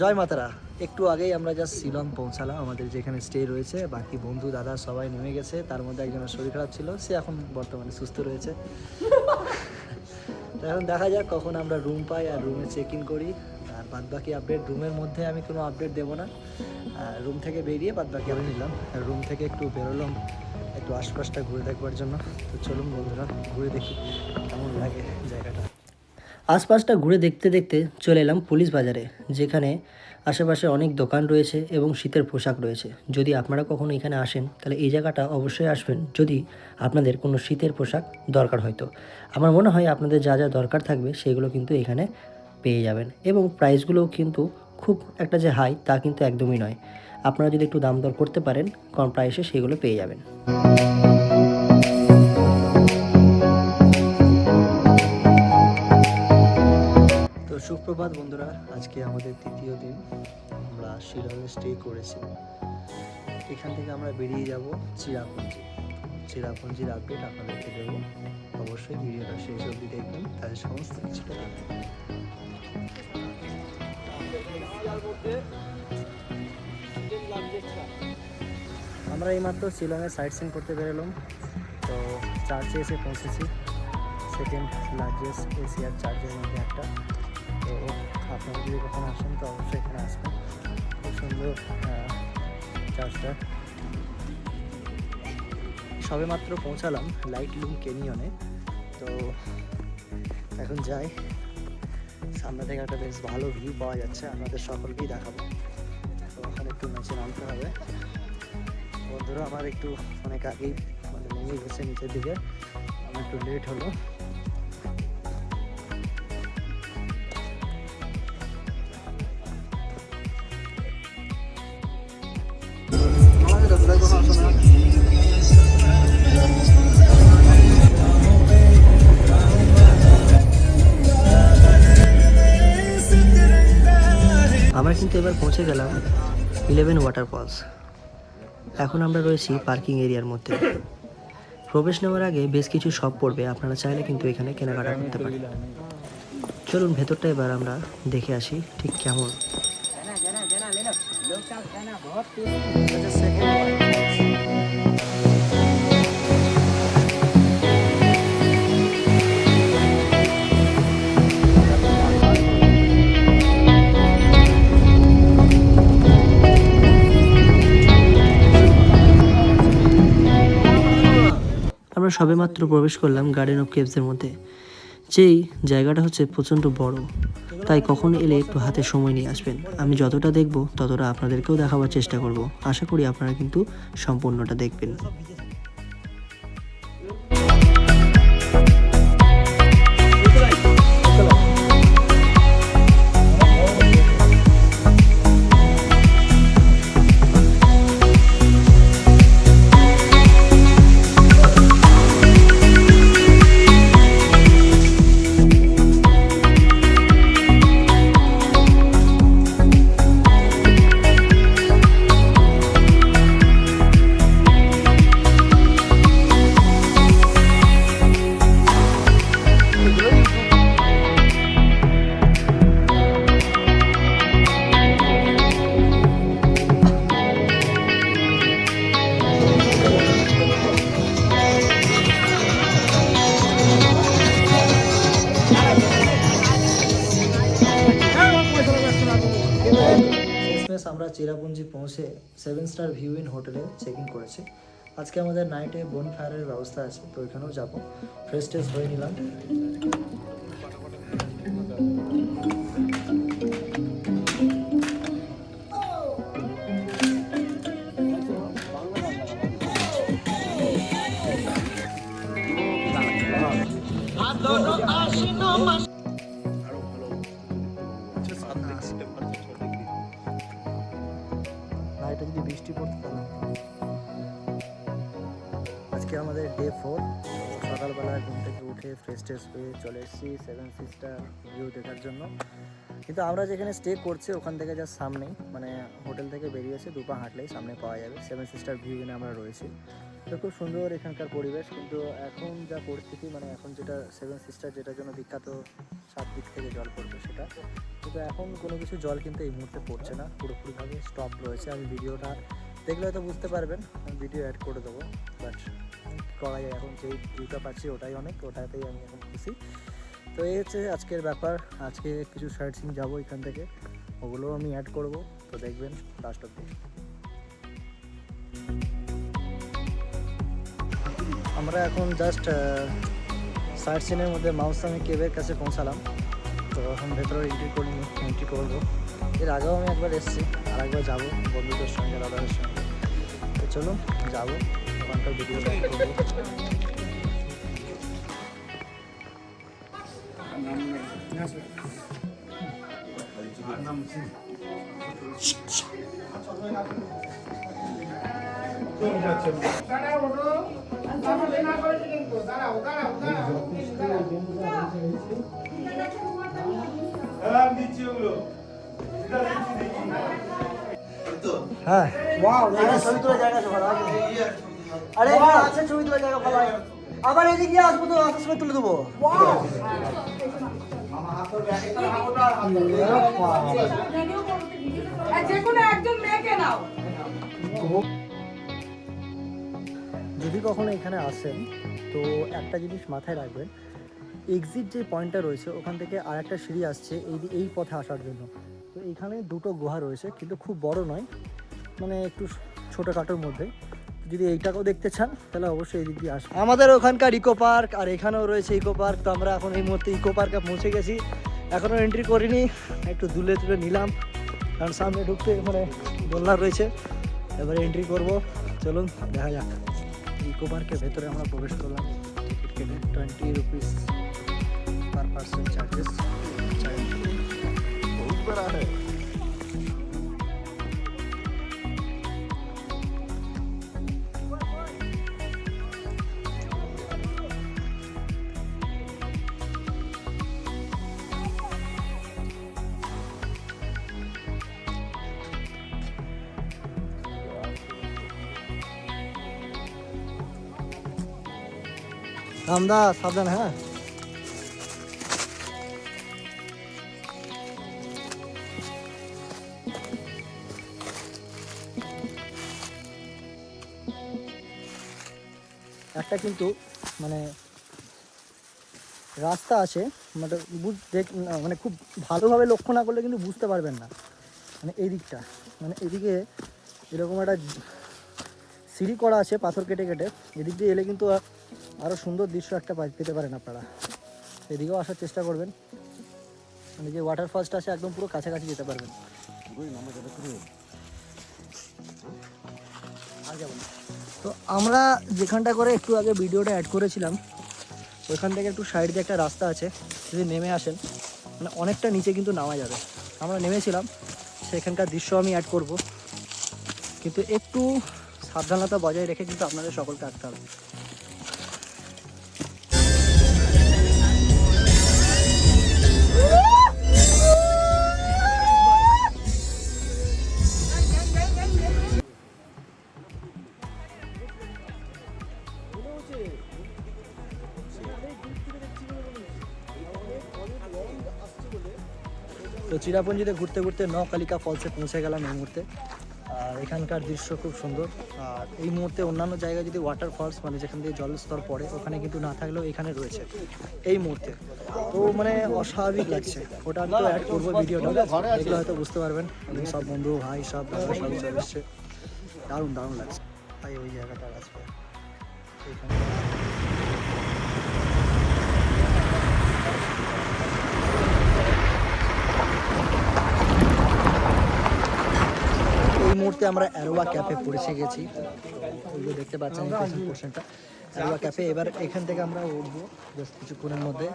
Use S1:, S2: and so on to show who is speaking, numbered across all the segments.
S1: জয় মাতারা। একটু আগেই আমরা জাস্ট শিলং পৌঁছালাম, আমাদের যেখানে স্টে রয়েছে। বাকি বন্ধু, দাদা সবাই নেমে গেছে। তার মধ্যে একজনের শরীর খারাপ ছিল, সে এখন বর্তমানে সুস্থ রয়েছে। এখন দেখা যাক কখন আমরা রুম পাই আর রুমে চেক ইন করি। আর বাদ বাকি আপডেট রুমের মধ্যে আমি কোনো আপডেট দেবো না। রুম থেকে বেরিয়ে বাদ বাকি আমি নিলাম। রুম থেকে একটু বেরোলাম, একটু আশপাশটা ঘুরে দেখবার জন্য। তো চলুন বন্ধুরা, ঘুরে দেখি কেমন লাগে। আশপাশটা ঘুরে দেখতে দেখতে চলে এলাম পুলিশ বাজারে, যেখানে আশেপাশে অনেক দোকান রয়েছে এবং শীতের পোশাক রয়েছে। যদি আপনারা কখনো এখানে আসেন, তাহলে এই জায়গাটা অবশ্যই আসবেন যদি আপনাদের কোনো শীতের পোশাক দরকার হয়তো। আমার মনে হয় আপনাদের যা যা দরকার থাকবে, সেগুলো কিন্তু এখানে পেয়ে যাবেন এবং প্রাইসগুলোও কিন্তু খুব একটা যে হাই, তা কিন্তু একদমই নয়। আপনারা যদি একটু দাম দর করতে পারেন, কম প্রাইসে সেগুলো পেয়ে যাবেন। সুপ্রভাত বন্ধুরা, আজকে আমাদের তৃতীয় দিন। আমরা শিলংয়ে স্টে করেছি। এখান থেকে আমরা বেরিয়ে যাব চিরাপুঞ্জি। চিরাপুঞ্জির আপডেট আপনাদেরকে দেবো। অবশ্যই ভিডিওটা শেষ অবধি দেখবেন তাদের সমস্ত কিছুটা দেখবেন আমরা এইমাত্র শিলংয়ে সাইট সিন করতে বেরোলাম। তো চার্চে এসে পৌঁছেছি। সেকেন্ড লার্জেস্ট এশিয়ার চার্চের মধ্যে একটা। তো আপনারা যদি কখনো আসেন, তো অবশ্যই এখানে আসবেন। খুব সুন্দর চার্চটা। সবেমাত্র পৌঁছালাম লাইট লুম কেনিয়নে তো এখন যাই। সামনে থেকে একটা বেশ ভালো ভিউ পাওয়া যাচ্ছে, আপনাদের সকলকেই দেখাবো। তো ওখানে একটু নিচে নামতে হবে। বন্ধুরা, আমার একটু অনেক আগেই মানে নেমে গেছে নিচের দিকে। আমার একটু লেট হলো। আমরা কিন্তু এবার পৌঁছে গেলাম ইলেভেন ওয়াটারফলস এখন আমরা রয়েছি পার্কিং এরিয়ার মধ্যে। প্রবেশ নেওয়ার আগে বেশ কিছু শপ পড়বে, আপনারা চাইলে কিন্তু এখানে কেনাকাটা করতে পারেন। চলুন, ভেতরটা এবার আমরা দেখে আসি, ঠিক কেমন। আমরা সবেমাত্র প্রবেশ করলাম গার্ডেন অফ কেভসের মধ্যে। যেই জায়গাটা হচ্ছে প্রচণ্ড বড়। তাই কখন এলে একটু হাতে সময় নিয়ে আসবেন। আমি যতটা দেখব, ততটা আপনাদেরকেও দেখাবার চেষ্টা করব। আশা করি আপনারা কিন্তু সম্পূর্ণটা দেখবেন। শেষমেশ আমরা চেরাপুঞ্জি পৌঁছে সেভেন স্টার ভিউ ইন হোটেলে চেক ইন করেছি। আজকে আমাদের নাইটে বোন ফায়ারের ব্যবস্থা আছে, তো ওইখানেও যাব। ফ্রেশ ট্রেশ হয়ে নিলাম। বৃষ্টি পড়তে। তাহলে আজকে আমাদের ডে ফোর সকালবেলা ঘুম থেকে উঠে ফ্রেশ ট্রেশ হয়ে চলে এসেছি সেভেন সিস্টার ভিউ দেখার জন্য। কিন্তু আমরা যেখানে স্টে করছি, ওখান থেকে যা সামনেই মানে হোটেল থেকে বেরিয়েছে দুপা হাঁটলেই সামনে পাওয়া যাবে। সেভেন সিস্টার ভিউ এনে আমরা রয়েছি। তো খুব সুন্দর এখানকার পরিবেশ, কিন্তু এখন যা পরিস্থিতি মানে এখন যেটা সেভেন সিস্টার যেটার জন্য বিখ্যাত, সাত দিক থেকে জল পড়বে সেটা। কিন্তু এখন কোনো কিছু জল কিন্তু এই মুহূর্তে পড়ছে না, পুরোপুরিভাবে স্টপ রয়েছে। আমি ভিডিওটা দেখলে হয়তো বুঝতে পারবেন, আমি ভিডিও অ্যাড করে দেবো বাট করা যায়। এখন যেই ভিউটা পাচ্ছি ওটাই অনেক, ওটাতেই আমি এখন খুশি তো এই হচ্ছে আজকের ব্যাপার, আজকে কিছু সাইট সিং যাব এখান থেকে, ওগুলোও আমি অ্যাড করব। তো দেখবেন লাস্ট অব্দি আমরা এখন জাস্ট সাইট সিনের মধ্যে মাউসামি কেবের কাছে পৌঁছালাম। তো এখন ভেতরে এন্ট্রি করিনি এন্ট্রি করব এর আগেও আমি একবার এসেছি, আর একবার যাব বন্ধুদের সঙ্গে, দাদাদের সঙ্গে। তো চলুন যাব, ওখানকার ভিডিও করব হ্যাঁ। ওয়াও ছবি তোলার জায়গা ভালো আরে আছে ছবি তোলার জায়গা ভালো আবার এদিকে গিয়ে আসব তো আসার সময় তুলে দেবো।
S2: যে কোনো একজন মেয়েকে নাও।
S1: যদি কখনো এখানে আসেন তো একটা জিনিস মাথায় রাখবেন এক্সিট যে পয়েন্টটা রয়েছে, ওখান থেকে আর একটা সিঁড়ি আসছে এই এই পথে আসার জন্য। তো এইখানে দুটো গুহা রয়েছে, কিন্তু খুব বড় নয় মানে একটু ছোটোখাটোর মধ্যে। যদি এইটাকেও দেখতে চান, তাহলে অবশ্যই এই দিক দিয়ে আসুন। আমাদের ওখানকার ইকো পার্ক, আর এখানেও রয়েছে ইকো পার্ক, তো আমরা এখন এই মুহূর্তে ইকো পার্কে পৌঁছে গেছি। এখনও এন্ট্রি করিনি, একটু দুলে তুলে নিলাম, কারণ সামনে ঢুকতে মানে দোলনা রয়েছে। এবারে এন্ট্রি করব, চলুন দেখা যাক। ইকো পার্কের ভেতরে আমরা প্রবেশ করলাম। টোয়েন্টি রুপিস पर्सनल चार्जेस बहुत बड़ा है। हमदा सावधान है। একটা কিন্তু মানে রাস্তা আছে মানে বুঝ দেখ মানে খুব ভালোভাবে লক্ষ্য না করলে কিন্তু বুঝতে পারবেন না। মানে এই দিকটা মানে এদিকে এরকম একটা সিঁড়ি করা আছে পাথর কেটে কেটে এদিক দিয়ে এলে কিন্তু আরও সুন্দর দৃশ্য একটা পেতে পারেন আপনারা। এদিকেও আসার চেষ্টা করবেন। মানে যে ওয়াটার ফলসটা আছে একদম পুরো কাছাকাছি যেতে পারবেন। আর যাব না। তো আমরা যেখানটা করে একটু আগে ভিডিওটা অ্যাড করেছিলাম, ওইখান থেকে একটু সাইড দিয়ে একটা রাস্তা আছে, যদি নেমে আসেন মানে অনেকটা নিচে কিন্তু নামা যাবে। আমরা নেমেছিলাম, সেখানকার দৃশ্য আমি অ্যাড করব। কিন্তু একটু সাবধানতা বজায় রেখে কিন্তু আপনাদের সকলকে আঁকতে হবে চিরাপুঞ্জিতে ঘুরতে ঘুরতে নকালিকা ফলসে পৌঁছে গেলাম এই মুহূর্তে। আর এখানকার দৃশ্য খুব সুন্দর। আর এই মুহূর্তে অন্যান্য জায়গায় যদি ওয়াটার ফলস মানে যেখান থেকে জলস্তর পড়ে, ওখানে কিন্তু না থাকলেও এখানে রয়েছে। এই মুহূর্তে। তো মানে অস্বাভাবিক লাগছে। ওটা আমি তো অ্যাড করব ভিডিওটা। দেখলে হয়তো বুঝতে পারবেন। সব বন্ধু, ভাই, সব সবই চলে এসছে। দারুণ দারুণ লাগছে। তাই ওই জায়গাটা আছে এইখানে এই মুহূর্তে আমরা অ্যারোয়া ক্যাফে পৌঁছে গেছি। ওইগুলো দেখতে পাচ্ছেন পোর্শনটা অ্যারোয়া ক্যাফে এবার এখান থেকে আমরা উঠবো জাস্ট কিছুক্ষণের মধ্যে।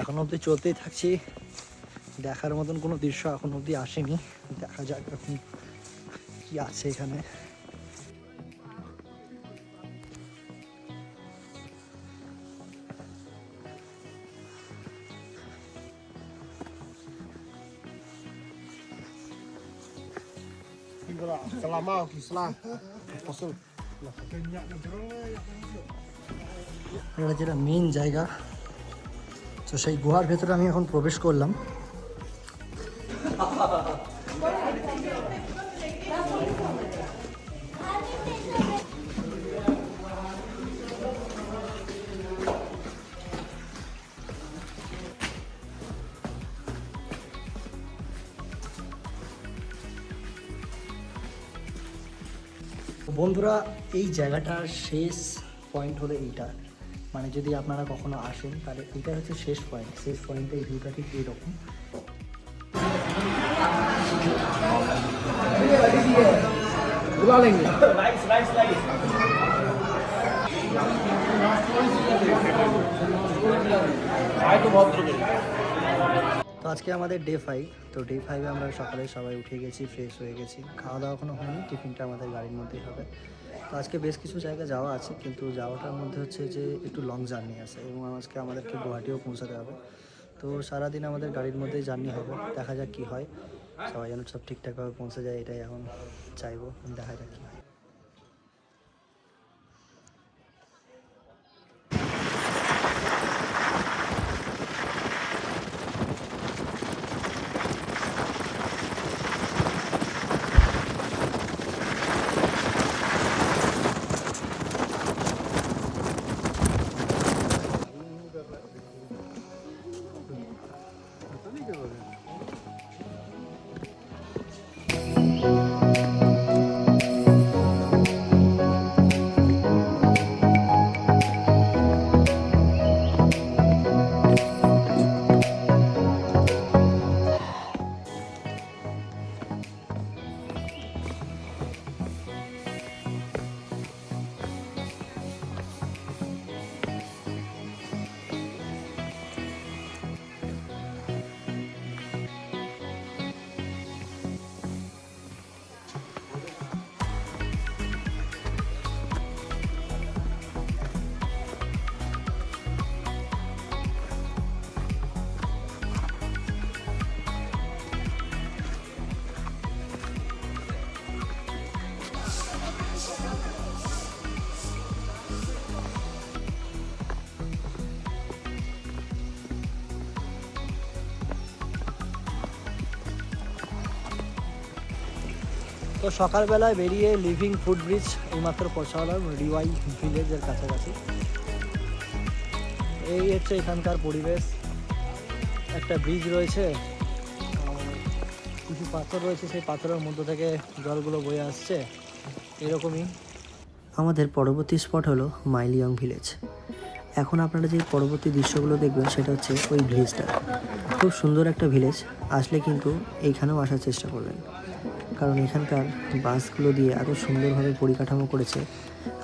S1: এখন অব্দি চলতেই থাকছি। দেখার মতন কোনো দৃশ্য এখন অবধি আসেনি। দেখা যাক এখন কি আছে এখানে।
S3: Selama.
S1: এটা যেটা মেইন জায়গা। তো সেই গুহার ভেতরে আমি এখন প্রবেশ করলাম। বন্ধুরা, এই জায়গাটার শেষ পয়েন্ট হলো এইটা। মানে যদি আপনারা কখনো আসেন, তাহলে এটা হচ্ছে শেষ পয়েন্ট শেষ পয়েন্টে এই ভিউটা ঠিক এইরকম। তো আজকে আমাদের ডে ফাইভ তো ডে ফাইভে আমরা সকালে সবাই উঠে গেছি ফ্রেশ হয়ে গেছি। খাওয়া দাওয়া কোনো হয়নি, টিফিনটা আমাদের গাড়ির মধ্যেই হবে। তো আজকে বেশ কিছু জায়গা যাওয়া আছে, কিন্তু যাওয়াটার মধ্যে হচ্ছে যে একটু লং জার্নি আছে এবং আজকে আমাদেরকে গুয়াহাটিও পৌঁছাতে হবে। তো সারাদিন আমাদের গাড়ির মধ্যেই জার্নি হবে, দেখা যাক কী হয়। সবাই যেন সব ঠিকঠাকভাবে পৌঁছে যায়, এটাই এখন চাইব, দেখা যাক কী তো সকালবেলায় বেরিয়ে লিভিং ফুড ব্রিজ এইমাত্র পৌঁছালাম রিওয়াই ভিলেজের কাছাকাছি। এই হচ্ছে এখানকার পরিবেশ। একটা ব্রিজ রয়েছে। কিছু পাথর রয়েছে, সেই পাথরের মধ্য থেকে জলগুলো বয়ে আসছে। এরকমই। আমাদের পরবর্তী স্পট হলো মাইলিয়ং ভিলেজ এখন আপনারা যে পরবর্তী দৃশ্যগুলো দেখবেন, সেটা হচ্ছে ওই ভিলেজটা খুব সুন্দর একটা ভিলেজ আসলে কিন্তু এইখানেও আসার চেষ্টা করবেন। কারণ এখানকার বাসগুলো দিয়ে এত সুন্দরভাবে পরিকাঠামো করেছে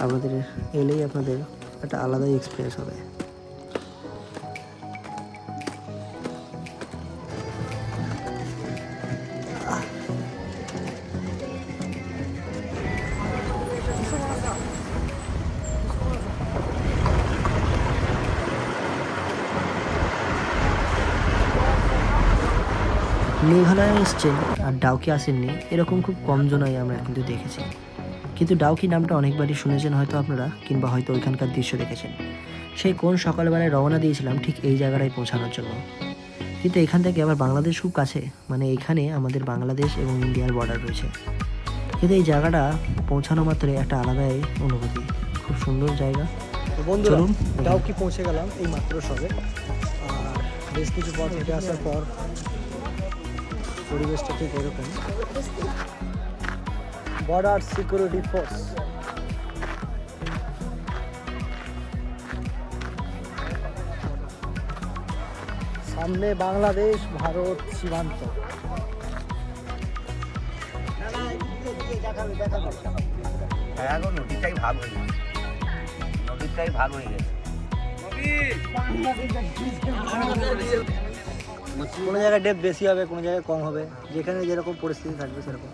S1: আপনাদের এলেই আপনাদের একটা আলাদাই এক্সপিরিয়েন্স হবে। মেঘালয় এসছেন আর ডাউকি আসেননি এরকম খুব কম জনাই আমরা কিন্তু দেখেছি। কিন্তু ডাউকি নামটা অনেকবারই শুনেছেন হয়তো আপনারা কিংবা হয়তো ওইখানকার দৃশ্য দেখেছেন। সেই কোন সকালবেলায় রওনা দিয়েছিলাম ঠিক এই জায়গাটায় পৌঁছানোর জন্য। কিন্তু এখান থেকে আবার বাংলাদেশ খুব কাছে মানে এখানে আমাদের বাংলাদেশ এবং ইন্ডিয়ার বর্ডার রয়েছে। কিন্তু এই জায়গাটা পৌঁছানো মাত্রই একটা আলাদাই অনুভূতি। খুব সুন্দর জায়গা। বন্ধুরা ডাউকি পৌঁছে গেলাম এই মাত্র সবে। আর বেশ কিছু পথ হেঁটে আসার পর পরিবেশটা ঠিক এরকম। বর্ডার সিকিউরিটি ফোর্স সামনে বাংলাদেশ ভারত সীমান্ত।
S4: হ্যাঁ নদীটাই ভাগ হয়ে গেছে। নদীটাই ভাগ হয়ে গেছে।
S1: কোনো জায়গায় ডেপ বেশি হবে, কোনো জায়গায় কম হবে, যেখানে যেরকম পরিস্থিতি থাকবে সেরকম।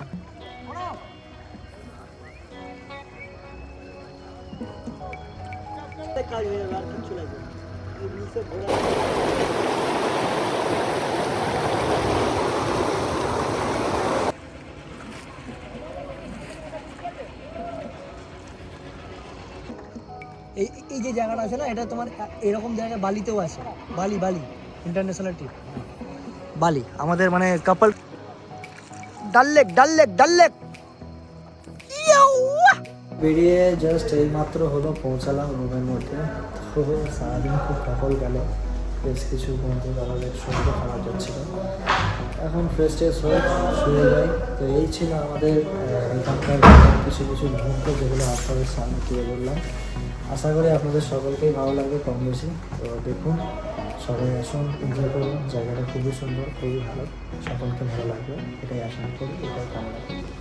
S1: এই এই যে জায়গাটা আছে না, এটা তোমার এরকম জায়গায় বালিতেও আছে, বালি বালি ইন্টারন্যাশনাল ট্রিপ বালি, আমাদের মানে কাপল ডাল লেক ডাল লেক ডাল লেক। বেরিয়ে জাস্ট এই মাত্র হলো, পৌঁছালাম রুমের মধ্যে। সারাদিন খুব সফল গেল। বেশ কিছু বন্ধু দাদাদের সঙ্গে খাওয়া যাচ্ছিল এখন ফ্রেশ ট্রেশ হয়ে শুয়ে যাই। তো এই ছিল আমাদের এখানকার কিছু কিছু মুহূর্ত যেগুলো আপনাদের সামনে তুলে বললাম আশা করি আপনাদের সকলকেই ভালো লাগবে কম বেশি। তো দেখুন সবাই আসুন এনজয় করুন। জায়গাটা খুবই সুন্দর, খুবই ভালো। সকলকে ভালো লাগবে, এটাই আশা করি, এটাই কামনা করি।